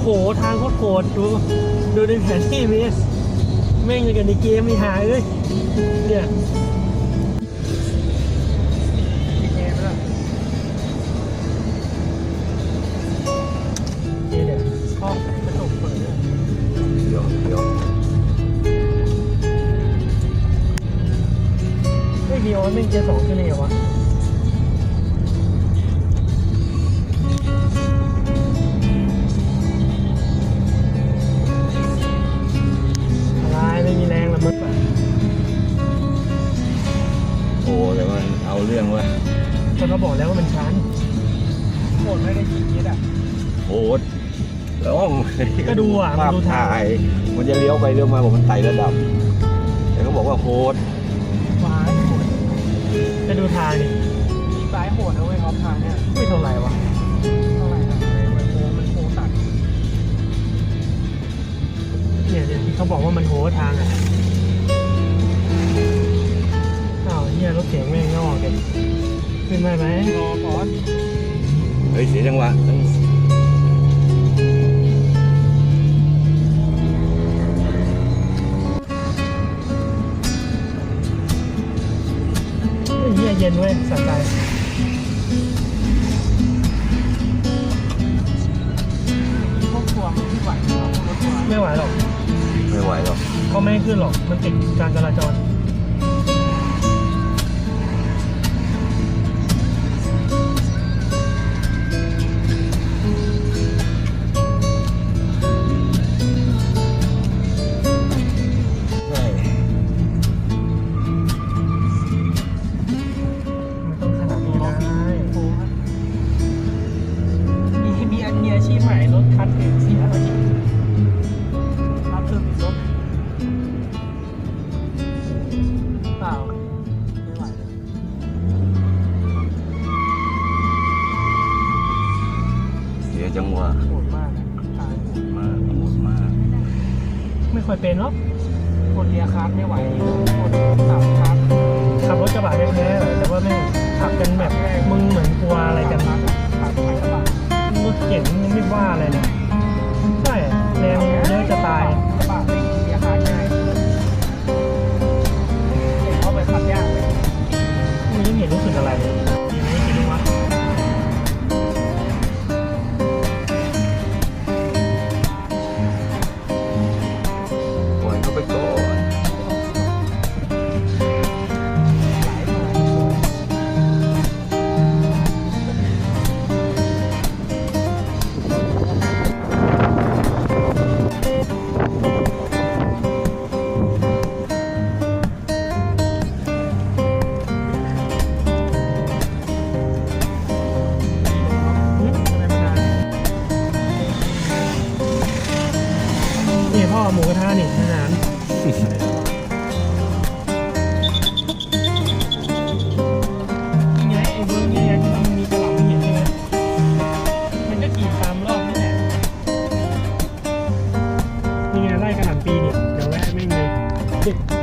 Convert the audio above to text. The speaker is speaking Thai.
โห ทางโคตรโหดดู ดูในแผนที่มีแม่งเลยกันในเกมไม่หายเลย เนี่ยมีเกมแล้วเดี๋ยวเดี๋ยวห้องกระจกเปิดด้ยเดี๋ยวเดี๋ยวเฮ้ยมีออนแม่งเจอสองขึ้นเลยเหรอวะ เอาเรื่องเว่าก็เขาบอกแล้วว่ามันชันโหดไม่ได้ยิงยิดอะโหดแล้วก็ดูอะภาพมันดูทางถ่ายมันจะเลี้ยวไปเลี้ยวมาบอกมันไต่ระดับ แต่เขาบอกว่าโหดซ้ายโหดจะดูทางดิซ้ายโหดนะเว้ยออฟทางเนี่ย ไม่เท่าไหร่วะเท่าไหร่ครับมันโค้งมันโค้งตัดเนี่ยเนี่ยที่เขาบอกว่ามันโหดทางอะ ได้ไหมรอก่อนเฮ้ยเสียจังหวะเฮียเย็นเว้ยสะใจพวกทัวร์ไม่ไหวครับพวกรถทัวร์ไม่ไหวหรอก ไม่ไหวหรอกเขาไม่ให้ขึ้นหรอก มันติดการจราจร หม่รถคันเองเสียอะไรรับเซอร์วิสรถเปล่าไม่ไหวเลยเสียจังหวะโหดมากนะทางโหดมากโหดมากไม่ค่อยเป็นหรอกคนเรียคาร์ดไม่ไหวคนขับคาร์ดขับรถกระบะแท้ๆแหละแต่ว่าแม่งขับกันแบบมึงเหมือนกลัวอะไรกัน กระทะนี่อาหารยังไงไอ้เวิร์นี่ยยังมันมีกระหล่ำเห็นใช่ไหมมันก็กี่ตามรอบนี่แหละนี่ไงไล่กระหล่ำปีนี่เดี๋ยวแวะไม่มี